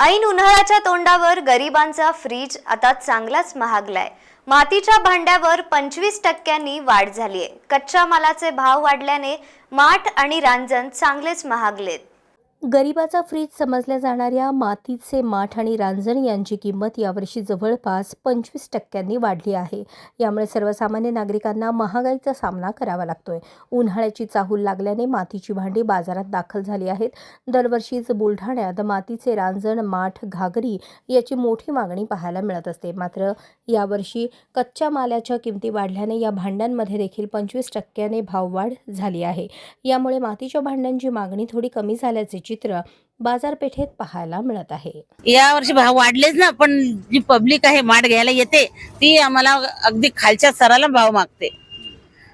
ऐन उन्हाळ्याच्या तोंडावर गरिबांचा फ्रीज आता चांगलाच महागलाय. मातीच्या भांड्यावर पंचवीस टक्क्यांनी वाढ झालीय. कच्च्या मालाचे भाव वाढल्याने माठ आणि रांजण चांगलेच महागलेत. गरिबाचा फ्रीज समजल्या जाणाऱ्या मातीचे माठ आणि रांजण यांची किंमत यावर्षी जवळपास पंचवीस टक्क्यांनी वाढली आहे. यामुळे सर्वसामान्य नागरिकांना महागाईचा सामना करावा लागतोय. उन्हाळ्याची चाहूल लागल्याने मातीची भांडी बाजारात दाखल झाली आहेत. दरवर्षीच बुलढाण्यात मातीचे रांजण माठ घागरी याची मोठी मागणी पाहायला मिळत असते. मात्र यावर्षी कच्च्या मालाच्या किमती वाढल्याने या भांड्यांमध्ये देखील पंचवीस टक्क्याने भाववाढ झाली आहे. यामुळे मातीच्या भांड्यांची मागणी थोडी कमी झाल्याचे चित्र बाजारपेठेत पाहायला मिळत आहे. या वर्षी भाव वाढलेच ना पण जी पब्लिक आहे माठ घ्यायला येते ती आम्हाला अगदी खालच्या स्तराला भाव मागते.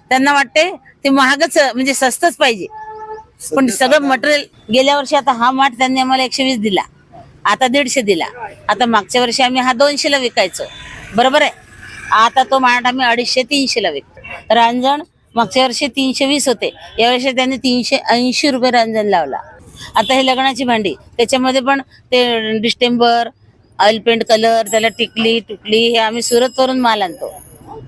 त्यांना वाटते ते महागच म्हणजे स्वस्तच पाहिजे. पण सगळं मटेरियल गेल्या वर्षी आता हा माठ त्यांनी आम्हाला एकशे वीस दिला. आता दीडशे दिला. आता मागच्या वर्षी आम्ही हा दोनशेला विकायचो. बरोबर आहे? आता तो माठ आम्ही अडीचशे तीनशेला विकतो. रांजण मागच्या वर्षी तीनशे वीस होते. या वर्षी त्यांनी तीनशे ऐंशी रुपये रांजण लावला. आता हे लग्नाची भांडी त्याच्यामध्ये पण ते डिस्टेंबर ऑइल पेंट कलर त्याला टिकली टुकली हे आम्ही सुरत वरून माल आणतो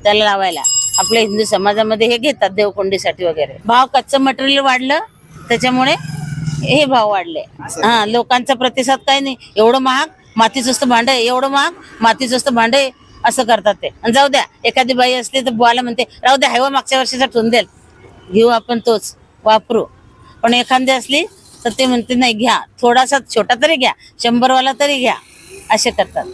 त्याला लावायला. आपल्या हिंदू समाजामध्ये हे घेतात देवकोंडीसाठी वगैरे. भाव कच्चं मटेरियल वाढलं त्याच्यामुळे हे भाव वाढले. हा लोकांचा प्रतिसाद काही नाही. एवढं महाग मातीचं असतं भांड आहे, एवढं महाग मातीचं असतं भांड आहे, असं करतात ते. आणि जाऊ द्या एखादी बाई असली तर बुवाला म्हणते राहू द्या हेवा मागच्या वर्षीचा ठेवून देईल. घेऊ आपण तोच वापरू. पण एखादी असली तर ते म्हणते नाही घ्या. थोडासा छोटा तरी घ्या. शंभरवाला तरी घ्या. असे करतात.